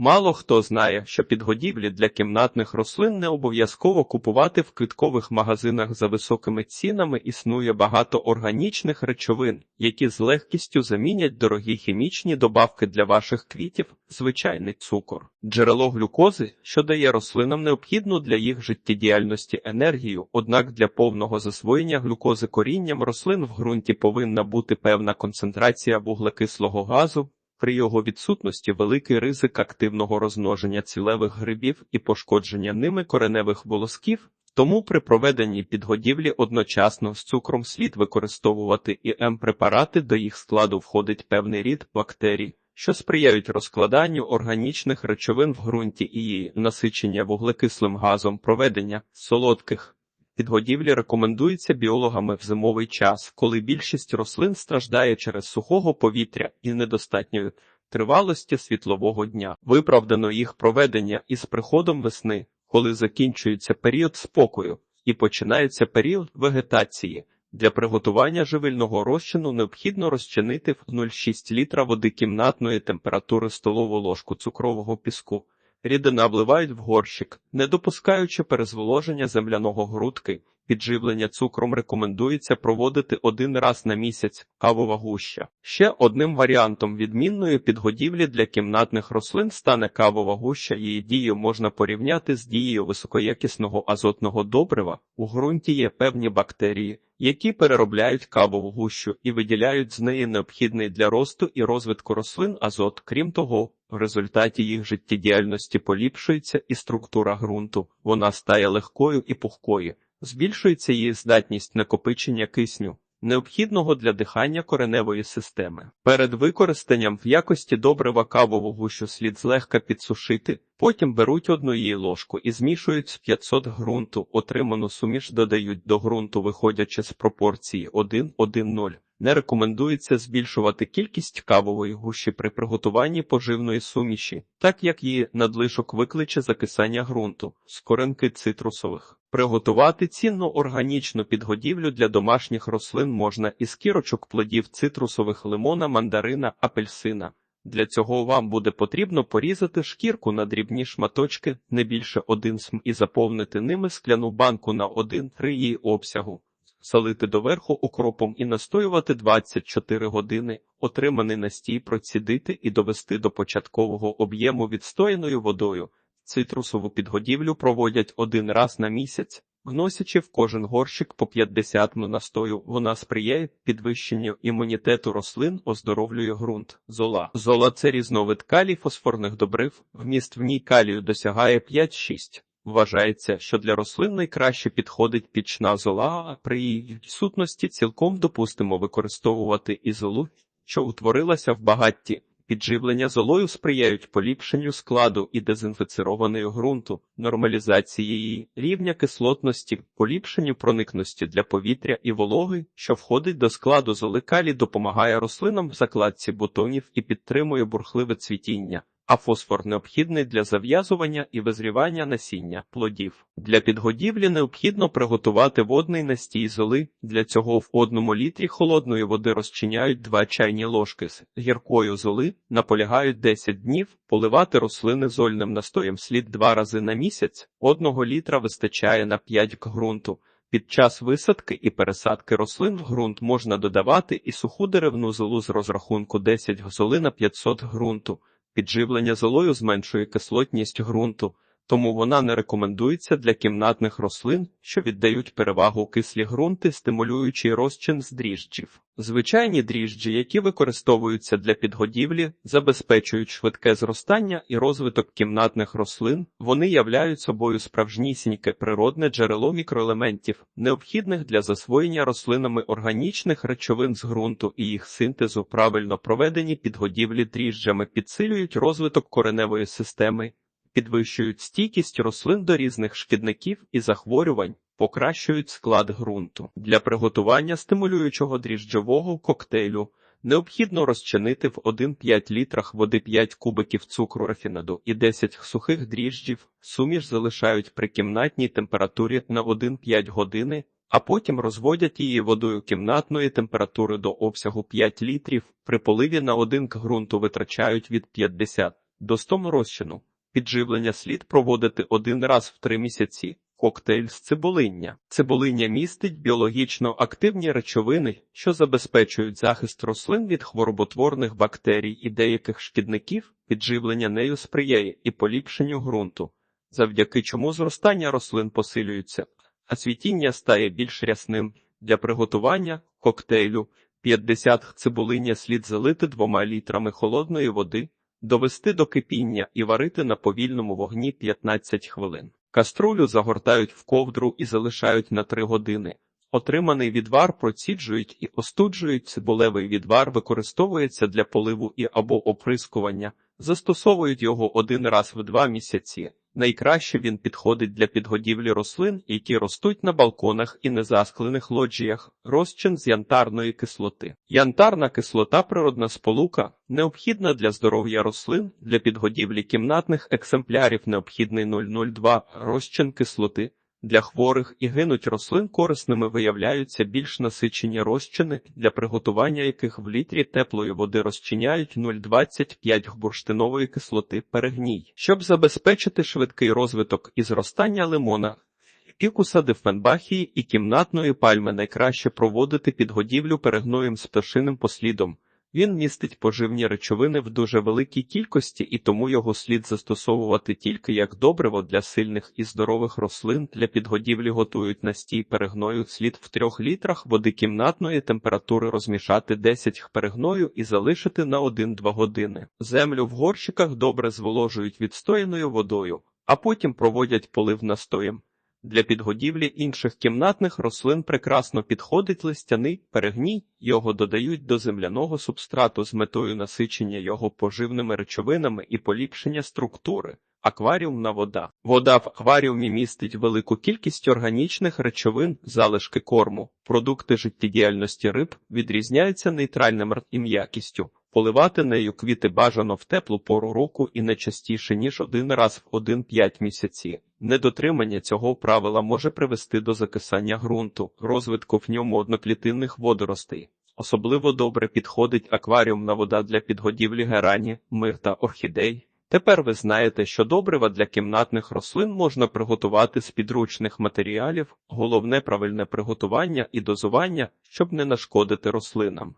Мало хто знає, що підгодівлі для кімнатних рослин не обов'язково купувати в квіткових магазинах за високими цінами. Існує багато органічних речовин, які з легкістю замінять дорогі хімічні добавки для ваших квітів, звичайний цукор, джерело глюкози, що дає рослинам необхідну для їх життєдіяльності енергію. Однак для повного засвоєння глюкози корінням рослин в ґрунті повинна бути певна концентрація вуглекислого газу. При його відсутності великий ризик активного розмноження цілевих грибів і пошкодження ними кореневих волосків, тому при проведенні підгодівлі одночасно з цукром слід використовувати і М-препарати, до їх складу входить певний рід бактерій, що сприяють розкладанню органічних речовин в ґрунті і насичення вуглекислим газом проведення солодких. Підгодівлі рекомендується біологами в зимовий час, коли більшість рослин страждає через сухого повітря і недостатньої тривалості світлового дня. Виправдано їх проведення із приходом весни, коли закінчується період спокою і починається період вегетації. Для приготування живильного розчину необхідно розчинити в 0,6 літра води кімнатної температури столову ложку цукрового піску. Рідина вливають в горщик, не допускаючи перезволоження земляного грудки. Підживлення цукром рекомендується проводити один раз на місяць кавова гуща. Ще одним варіантом відмінної підгодівлі для кімнатних рослин стане кавова гуща. Її дію можна порівняти з дією високоякісного азотного добрива. У ґрунті є певні бактерії, які переробляють кавову гущу і виділяють з неї необхідний для росту і розвитку рослин азот. Крім того, в результаті їх життєдіяльності поліпшується і структура ґрунту. Вона стає легкою і пухкою. Збільшується її здатність накопичення кисню, необхідного для дихання кореневої системи. Перед використанням в якості добрива кавову гущу слід злегка підсушити, потім беруть одну її ложку і змішують з 500 ґрунту. Отриману суміш додають до ґрунту, виходячи з пропорції 1-1-0. Не рекомендується збільшувати кількість кавової гущі при приготуванні поживної суміші, так як її надлишок викличе закисання ґрунту з коренки цитрусових. Приготувати цінну органічну підгодівлю для домашніх рослин можна із кірочок плодів цитрусових лимона, мандарина, апельсина. Для цього вам буде потрібно порізати шкірку на дрібні шматочки, не більше один см і заповнити ними скляну банку на 1-3 її обсягу солити доверху укропом і настоювати 24 години, отриманий настій процідити і довести до початкового об'єму відстояною водою. Цитрусову підгодівлю проводять один раз на місяць, вносячи в кожен горщик по 50 м настою. Вона сприяє підвищенню імунітету рослин, оздоровлює ґрунт. Зола. Зола це різновид калій фосфорних добрив. Вміст в ній калію досягає 5-6. Вважається, що для рослин найкраще підходить пічна зола, а при її відсутності цілком допустимо використовувати і золу, що утворилася в багатті. Підживлення золою сприяють поліпшенню складу і дезінфіцированої ґрунту, нормалізації її рівня кислотності, поліпшенню проникності для повітря і вологи, що входить до складу золи допомагає рослинам в закладці бутонів і підтримує бурхливе цвітіння а фосфор необхідний для зав'язування і визрівання насіння плодів. Для підгодівлі необхідно приготувати водний настій золи. Для цього в одному літрі холодної води розчиняють 2 чайні ложки з гіркою золи, наполягають 10 днів, поливати рослини зольним настоєм слід два рази на місяць, одного літра вистачає на 5 к ґрунту. Під час висадки і пересадки рослин в ґрунт можна додавати і суху деревну золу з розрахунку 10 золи на 500 ґрунту. Підживлення золою зменшує кислотність ґрунту, тому вона не рекомендується для кімнатних рослин, що віддають перевагу кислі ґрунти, стимулюючи розчин з дріжджів. Звичайні дріжджі, які використовуються для підгодівлі, забезпечують швидке зростання і розвиток кімнатних рослин, вони являють собою справжнісіньке природне джерело мікроелементів, необхідних для засвоєння рослинами органічних речовин з ґрунту і їх синтезу правильно проведені підгодівлі дріжджами підсилюють розвиток кореневої системи підвищують стійкість рослин до різних шкідників і захворювань, покращують склад ґрунту. Для приготування стимулюючого дріжджового коктейлю необхідно розчинити в 1,5 літрах води 5 кубиків цукру рафінаду і 10 сухих дріжджів, суміш залишають при кімнатній температурі на 1,5 години. А потім розводять її водою кімнатної температури до обсягу 5 літрів, при поливі на один ґрунту витрачають від 50 до 100 розчину. Підживлення слід проводити один раз в три місяці. Коктейль з цибулиння. Цибулиння містить біологічно активні речовини, що забезпечують захист рослин від хвороботворних бактерій і деяких шкідників. Підживлення нею сприяє і поліпшенню ґрунту, завдяки чому зростання рослин посилюється, а цвітіння стає більш рясним. Для приготування коктейлю 50 цибулиння слід залити двома літрами холодної води, довести до кипіння і варити на повільному вогні 15 хвилин. Каструлю загортають в ковдру і залишають на 3 години. Отриманий відвар проціджують і остуджують. Цибулевий відвар використовується для поливу і або оприскування. Застосовують його один раз в два місяці. Найкраще він підходить для підгодівлі рослин, які ростуть на балконах і незасклених лоджіях, розчин з янтарної кислоти. Янтарна кислота природна сполука, необхідна для здоров'я рослин, для підгодівлі кімнатних екземплярів необхідний 0,02 розчин кислоти. Для хворих і гинуть рослин корисними виявляються більш насичені розчини, для приготування яких в літрі теплої води розчиняють 0,25 бурштинової кислоти перегній. Щоб забезпечити швидкий розвиток і зростання лимона, фікуса дифенбахії і кімнатної пальми найкраще проводити підгодівлю перегноєм з пташиним послідом. Він містить поживні речовини в дуже великій кількості, і тому його слід застосовувати тільки як добриво для сильних і здорових рослин. Для підгодівлі готують настій перегною. Слід в трьох літрах води кімнатної температури розмішати 10 перегною і залишити на 1-2 години. Землю в горщиках добре зволожують відстояною водою, а потім проводять полив настоєм. Для підгодівлі інших кімнатних рослин прекрасно підходить листяний перегній, його додають до земляного субстрату з метою насичення його поживними речовинами і поліпшення структури. Акваріумна вода. Вода в акваріумі містить велику кількість органічних речовин, залишки корму. Продукти життєдіяльності риб відрізняються нейтральним і м'якістю. Поливати нею квіти бажано в теплу пору року і не частіше, ніж один раз в 1-5 місяці. Недотримання цього правила може привести до закисання ґрунту, розвитку в ньому одноклітинних водоростей. Особливо добре підходить акваріумна вода для підгодівлі герані, мир та орхідей. Тепер ви знаєте, що добрива для кімнатних рослин можна приготувати з підручних матеріалів, головне правильне приготування і дозування, щоб не нашкодити рослинам.